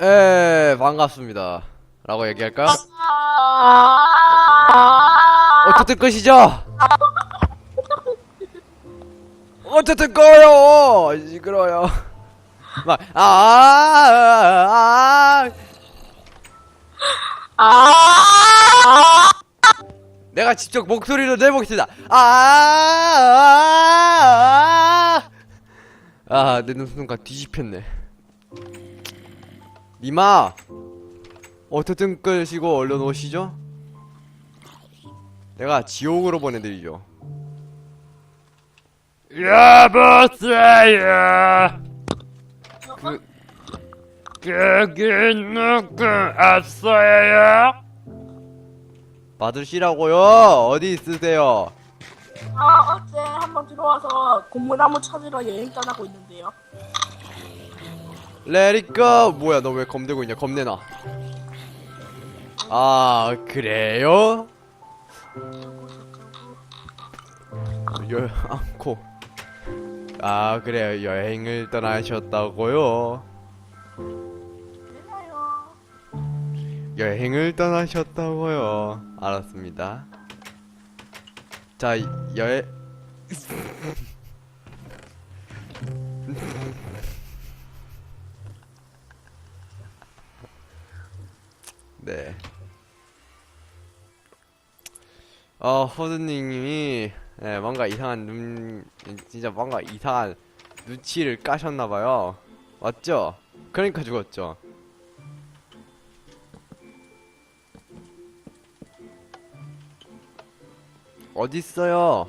에 반갑습니다. 라고 얘기할까요? 아 어쨌든 것이죠. 어쨌든 거요. 시끄러요. 막 아, 아, 아, 아 내가 직접 목소리로 내보겠습니다. 아, 아, 아, 아, 내 눈순간 뒤집혔네. 니마, 어쨌든 끄시고 얼른 오시죠. 내가 지옥으로 보내드리죠. 여보세요. 그, 거기 누구 왔어요? 받으시라고요. 어디 있으세요? 아, 어제 한번 들어와서 고무나무 찾으러 여행 떠나고 있는데요. 레리꺼 뭐야 너 왜 검대고 있냐? 검내놔. 아 그래요? 여 않고. 아 그래요. 여행을 떠나셨다고요. 여행을 떠나셨다고요? 알았습니다. 자 여행 네. 어, 호드님이, 네, 뭔가 이상한 눈, 진짜 뭔가 이상한 눈치를 까셨나봐요. 맞죠? 그러니까 죽었죠. 어딨어요?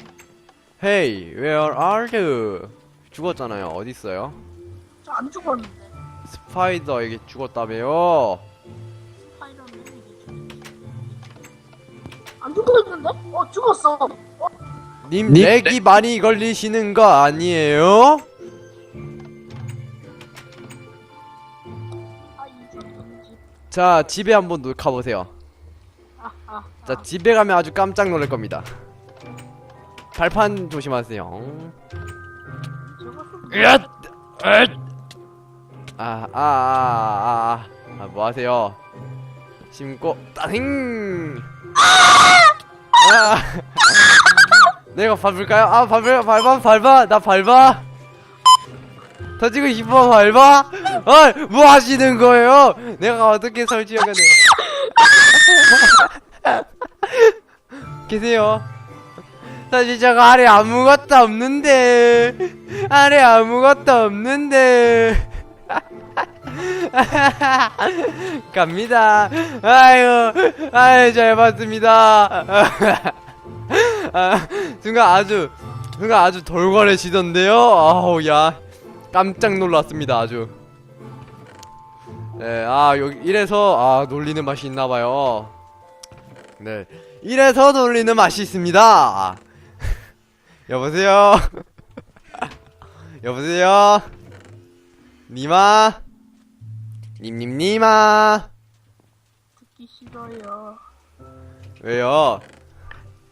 Hey, where are you? 죽었잖아요. 어딨어요? 저 안 죽었는데. 스파이더에게 죽었다며요. 안 죽었는데? 어 죽었어. 어, 님, 님, 렉이 많이 걸리시는 거 아니에요? 아. 자, 집에 한번 놀- 가보세요. 아, 아, 자, 아. 집에 가면 아주 깜짝 놀랄 겁니다. 발판 조심하세요. 에, 아, 아, 아, 아, 아, 아, 뭐 하세요? 심고, 따생! 내가 밟을까요? 아, 밟을, 밟아, 밟아, 나 밟아! 터지고 싶어, 밟아! 아, 뭐 하시는 거예요? 내가 어떻게 설치하게 돼? 계세요. 사실 제가 아래 아무것도 없는데, 아래 아무것도 없는데. 갑니다. 아유, 아유, 잘 봤습니다. 아, 순간 아주, 순간 아주 돌거래지던데요. 아우, 야, 깜짝 놀랐습니다, 아주. 네, 아, 여기, 이래서, 아, 놀리는 맛이 있나봐요. 네, 이래서 놀리는 맛이 있습니다. 여보세요? 여보세요? 니마? 님님님아? 듣기 싫어요. 왜요?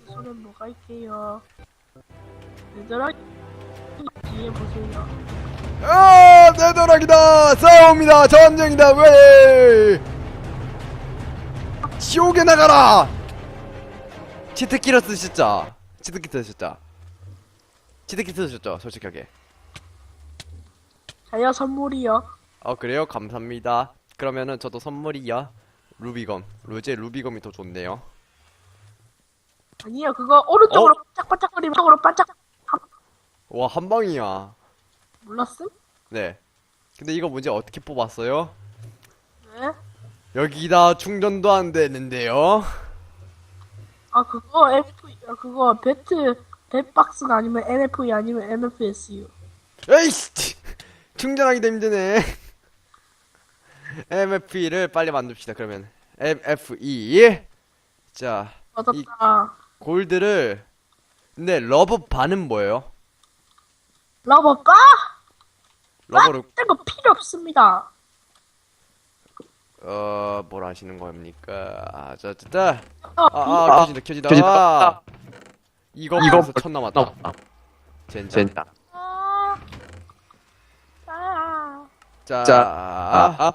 내 손에 있게요. 얘들아 뒤에 보세요. 아, 내도락이다! 싸움이다! 전쟁이다! 왜! 지옥에 나가라! 치트키로 쓰셨죠? 치트키 쓰셨죠? 치트키 쓰셨죠? 솔직하게. 자야 선물이요. 어, 그래요? 감사합니다. 그러면은 저도 선물이요. 루비검. 로제 루비검이 더 좋네요. 아니요 그거 오른쪽으로 반짝반짝거리면 쪽으로 반짝. 와, 한 방이야. 몰랐음? 네. 근데 이거 문제 어떻게 뽑았어요? 네. 여기다 충전도 안 되는데요? 아 그거 FP 아 그거 배트 배박스가 아니면 NFE 아니면 MFSU. 에이씨! 충전하기도 힘드네. MFE를 빨리 만듭시다, 그러면. MFE. 자, 맞았다. 골드를. 근데 러브 반은 뭐예요? 러버 빠? 러버를, 이런 거 필요 없습니다. 어, 뭘 하시는 겁니까? 아, 자, 자, 자. 어, 아, 아, 켜진다, 켜진다. 켜진다. 아, 이거 이거 벌써 천 남았다. 젠장. 젠장. 아, 아, 자, 자, 아, 아,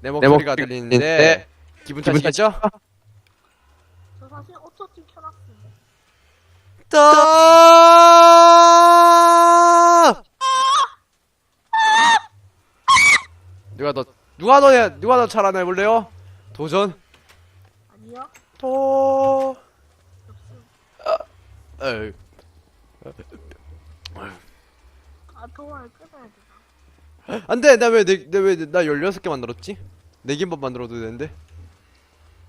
내 목소리가 목소리 들리는데 들리는데 기분 탓이겠죠? 저 사실. 다 누가 더 누가 더 누가 더 잘하나 해볼래요? 도전. 아니요? 도. 없음. 에이. 아, 통화를 끊어야 되나? 안돼 나 왜 내 왜 나 16개 만들었지? 4개만 만들어도 되는데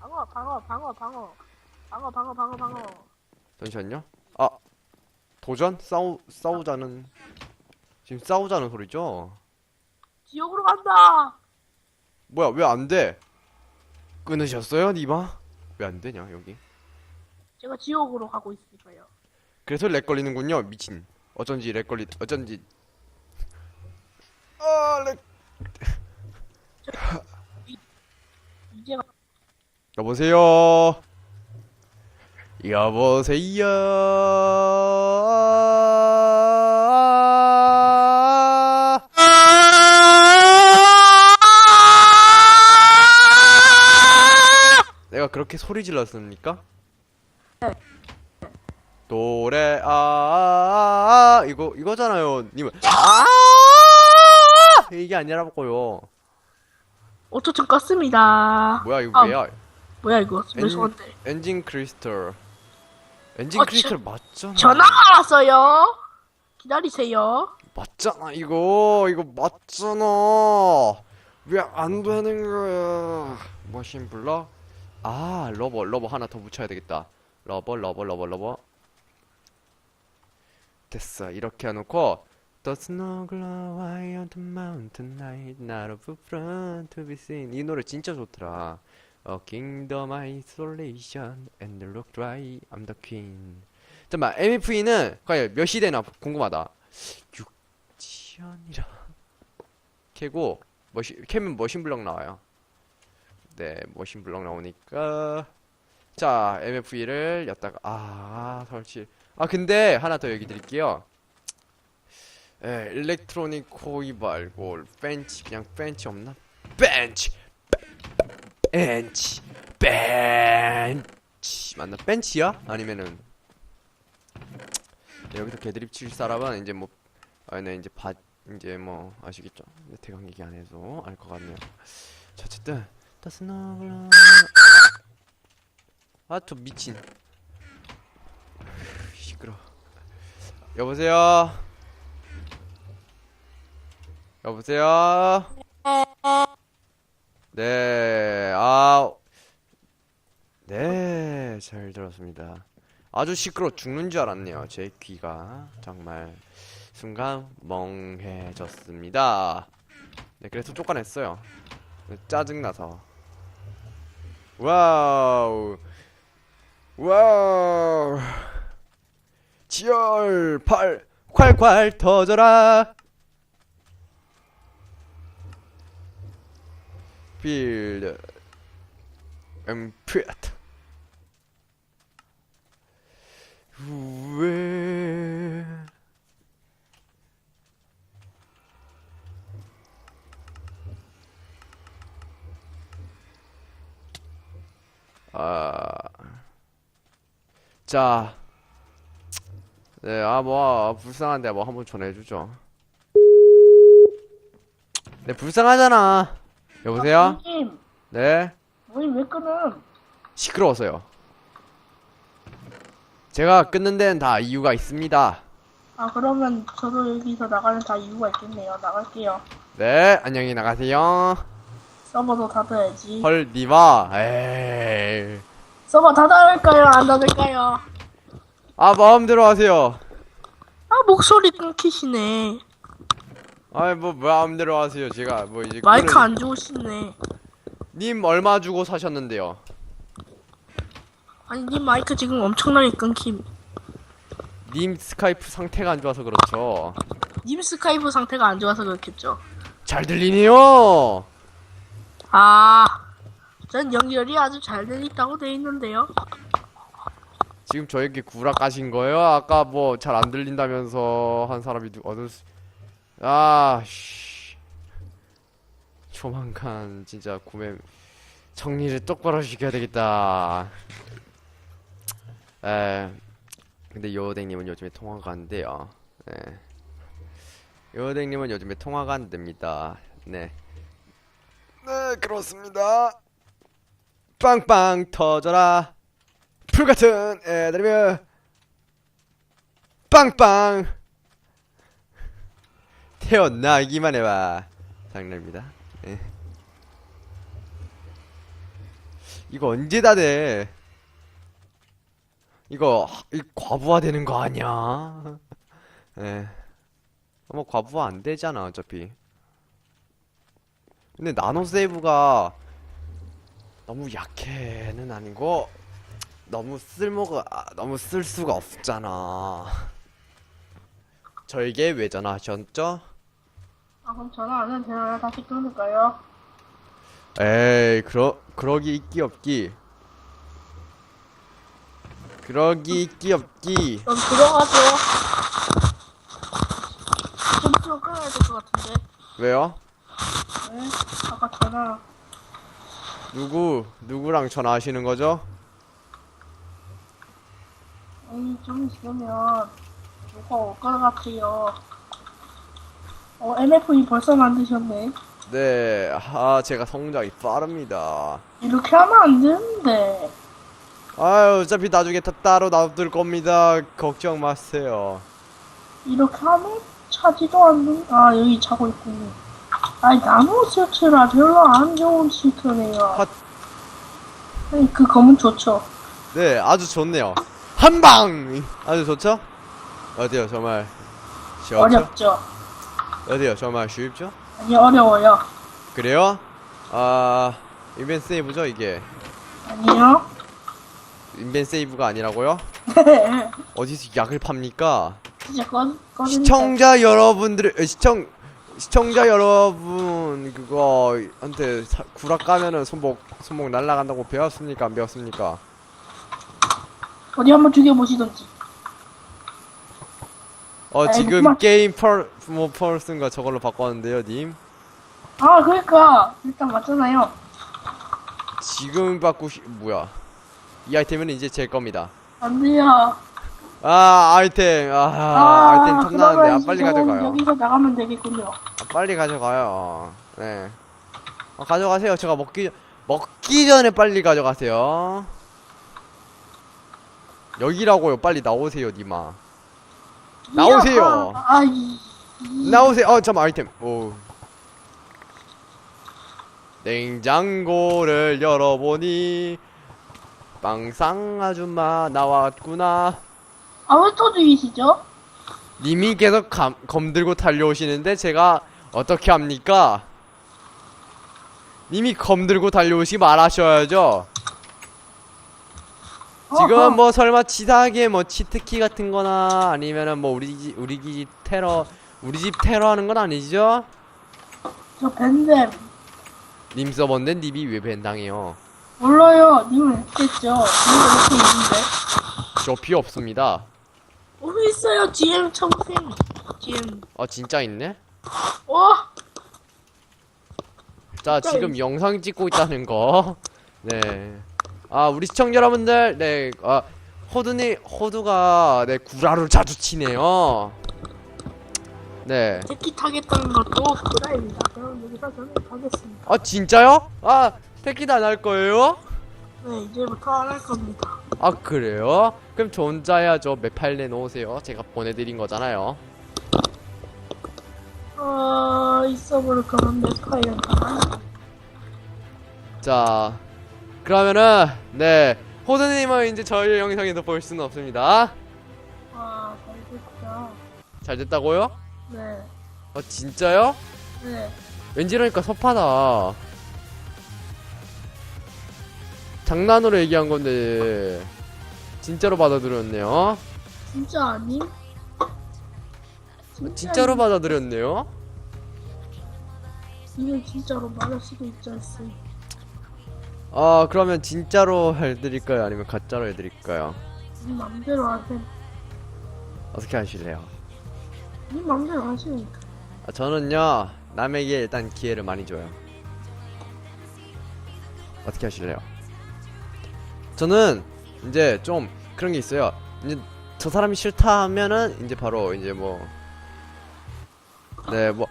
방어, 방어, 방어, 방어. 방어, 방어, 방어, 방어. 잠시만요 아 도전? 싸우 싸우자는 지금 싸우자는 소리죠? 지옥으로 간다! 뭐야 왜 안 돼 끊으셨어요 니마? 왜 안 되냐 여기 제가 지옥으로 가고 있으니까요. 그래서 렉 걸리는군요 미친 어쩐지 렉 걸리 어쩐지 아렉 이제가 여보세요 여보세요 내가 그렇게 소리 질렀습니까? 네. 도레 아, 아, 아 이거 이거잖아요 님은 아 이게 아니라고요 오토튠 껐습니다. 뭐야 이거 아, 뭐야 뭐야 이거? 엔- 무서운데. 엔진 크리스털 엔진 어, 크리스털 맞잖아. 전화가 왔어요. 기다리세요. 맞잖아 이거. 이거 맞잖아. 왜 안 되는 거야? 머신 블럭 아 러버 러버 하나 더 붙여야 되겠다. 러버 러버 러버 러버. 됐어 이렇게 해놓고. The snow glow high on the mountain night. Not of front to be seen. 이 노래 진짜 좋더라 A kingdom isolation and rock dry I'm the queen 잠깐만 MFE는 과연 몇 시대나 궁금하다 지연이라 캐고 머신 캐면 머신 블럭 나와요. 네, 머신 블럭 나오니까 자 MFE를 였다가 아 설치. 아 근데 하나 더 얘기 드릴게요. 에 일렉트로닉 코이 말고 벤치 그냥 벤치 없나? 벤치 벤치 벤치 맞나? 벤치야? 아니면은 네, 여기서 개드립 칠 사람은 이제 뭐 아, 네, 이제 바, 이제 뭐, 아시겠죠? 네, 대강 얘기 안 해서 알 것 같네요. 자, 어쨌든, 따스나글라. 아, 저 미친. 시끄러. 여보세요? 여보세요? 네, 아, 네, 잘 들었습니다. 아주 시끄러 죽는 줄 알았네요. 제 귀가 정말 순간 멍해졌습니다. 네, 그래서 쫓아냈어요. 네, 짜증나서. 와우, 와우, 지열 팔 콸콸 터져라. 빌드 엠피트 왜 아, 자, 네, 아, 뭐, 불쌍한데, 뭐, 한번 전화해주죠. 네, 불쌍하잖아. 여보세요? 님, 네? 모임 왜 끊음? 시끄러워서요. 제가 끊는 데는 다 이유가 있습니다. 아 그러면 저도 여기서 나가는 다 이유가 있겠네요. 나갈게요. 네, 안녕히 나가세요. 서버도 닫아야지. 헐, 니마. 에이. 서버 닫을까요? 안 닫을까요? 아, 마음대로 하세요. 아 목소리 끊기시네. 아이, 뭐, 마음대로 하세요. 제가, 뭐, 이제. 마이크 끊을- 안 좋으시네. 님, 얼마 주고 사셨는데요? 아니 님 마이크 지금 엄청나게 끊김. 님 스카이프 상태가 안 좋아서 그렇죠. 님 스카이프 상태가 안 좋아서 그렇겠죠. 잘 들리네요. 아, 전 연결이 아주 잘돼 있다고 돼 있는데요. 지금 저에게 구라 까신 거예요? 아까 뭐 잘 안 들린다면서 한 사람이 누, 어느 수... 아, 씨. 조만간 진짜 구매 정리를 똑바로 시켜야 되겠다. 에 근데 요댕님은 요즘에 통화가 안 돼요. 네. 요댕님은 요즘에 통화가 안 됩니다. 네. 네 그렇습니다. 빵빵 터져라. 풀 같은 애들이면 빵빵 태어나기만 해봐. 장난입니다. 예. 이거 언제 다 돼? 이거 하- 이 과부하 되는 거 아니야? 예. 뭐 과부하 안 되잖아 어차피. 근데 나노 세이브가 너무 약해는 아니고 너무 쓸모가 아, 너무 쓸 수가 없잖아. 저에게 왜 전화하셨죠? 아 그럼 전화 안 해도 되나요? 다시 끊을까요? 에이 그러 그러기 있기 없기 그러기 있기 없기 그럼 들어가죠. 좀 끊어야 될 것 같은데. 왜요? 네? 아까 전화 누구 누구랑 전화하시는 거죠? 아니 좀 있으면 누가 올 것 같아요. 어 MFE 벌써 만드셨네. 네, 아 제가 성장이 빠릅니다. 이렇게 하면 안 되는데. 아유 어차피 나중에 다 따로 놔둘 겁니다. 걱정 마세요. 이렇게 하면 차지도 않는. 아 여기 자고 있군요. 아니 나무 실트라 별로 안 좋은 실트네요. 헛. 아니 그 검은 좋죠. 네, 아주 좋네요. 한 방! 아주 좋죠? 어때요, 정말 쉽죠? 어렵죠. 어때요, 정말 쉽죠? 아니 어려워요. 그래요? 아 인벤 세이브죠 이게? 아니요. 인벤 세이브가 아니라고요? 어디서 약을 팝니까? 진짜 꺼. 시청자 여러분들 어, 시청 시청자 여러분 그거 한테 사- 구락 가면은 손목 손목 날라간다고 배웠습니까 안 배웠습니까? 어디 한번 죽여보시던지. 어 아이, 지금 그만. 게임 펄뭐 펄슨가 저걸로 바꿨는데요 님 아 그러니까 일단 맞잖아요. 지금 바꾸시 뭐야 이 아이템은 이제 제 겁니다 안 돼요. 아 아이템 아, 아 아이템 탐나는데 아 빨리 가져가요 여기서 나가면 되겠군요. 아, 빨리 가져가요 네 아, 가져가세요 제가 먹기 먹기 전에 빨리 가져가세요 여기라고요 빨리 나오세요 니마 나오세요. 아, 아, 이, 이, 나오세요. 어, 잠깐 아이템. 오. 냉장고를 열어보니 빵상 아줌마 나왔구나. 아왜 또 죽이시죠? 님이 계속 감, 검 들고 달려오시는데 제가 어떻게 합니까? 님이 검 들고 달려오시 말하셔야죠. 지금 어허. 뭐 설마 치사하게 뭐 치트키 같은 거나 아니면은 뭐 우리 집 우리 집 테러 우리 집 테러 하는 건 아니죠? 저 밴댐 님 서버인데 님이 왜 벤당해요? 몰라요. 님은 했겠죠. 님은 이렇게 있는데. 저 필요 없습니다. 어디 있어요? GM 청생. GM. 어 진짜 있네? 와. 자 진짜 지금 영상 찍고 있다는 거. 네. 아 우리 시청자 여러분들, 네. 아 호두니 호두가 네 구라를 자주 치네요. 네. 택기 타겠다는 것도 구라입니다. 그럼 여기서 저는 가겠습니다. 아 진짜요? 아 택기도 안 할 거예요? 네, 이제부터 안 할 겁니다. 아 그래요? 그럼 저 혼자 해야죠. 매팔 내놓으세요. 제가 보내드린 거잖아요. 어, 있어 볼 거면 몇 파일인가? 자 그러면은 네 호두님은 이제 저희 영상에서 볼 수는 없습니다. 와, 잘 됐죠. 잘 됐다고요? 네, 어 진짜요? 네. 왠지 이러니까 섭하다. 장난으로 얘기한 건데 진짜로 받아들였네요. 진짜 아님? 진짜로 받아들였네요. 이건 진짜로 말할 수도 있지 않습니까? 아 그러면 진짜로 해드릴까요? 아니면 가짜로 해드릴까요? 네 맘대로 하세요. 어떻게 하실래요? 네 맘대로 하시니까. 아, 저는요 남에게 일단 기회를 많이 줘요. 어떻게 하실래요? 저는 이제 좀 그런 게 있어요. 이제 저 사람이 싫다 하면은 이제 바로 이제 뭐 네, 뭐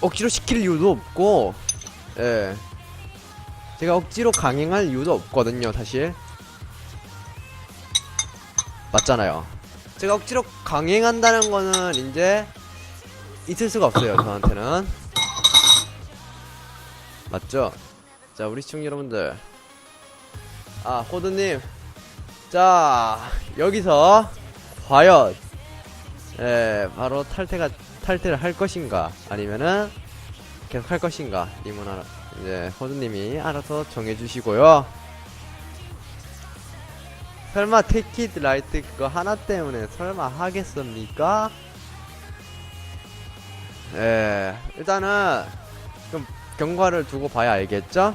억지로 시킬 이유도 없고 예. 제가 억지로 강행할 이유도 없거든요, 사실. 맞잖아요. 제가 억지로 강행한다는 거는 이제 있을 수가 없어요, 저한테는. 맞죠? 자, 우리 시청자 여러분들. 아, 호드님. 자, 여기서 과연 예, 바로 탈퇴가 탈퇴를 할 것인가 아니면은 계속 할 것인가 님은 알아 이제 호드님이 알아서 정해주시고요. 설마 테키드 라이트 그거 하나 때문에 설마 하겠습니까? 예, 일단은 좀 경과를 두고 봐야 알겠죠?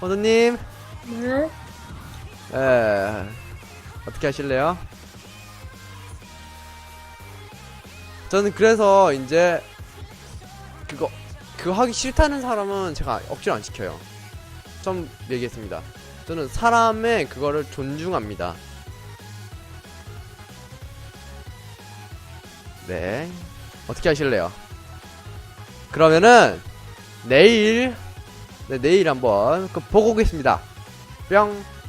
호드님, 네. 예, 어떻게 하실래요? 저는 그래서 이제 그거 그거 하기 싫다는 사람은 제가 억지로 안 시켜요. 좀 얘기했습니다. 저는 사람의 그거를 존중합니다. 네. 어떻게 하실래요? 그러면은 내일 네, 내일 한번 그 보고 오겠습니다. 뿅.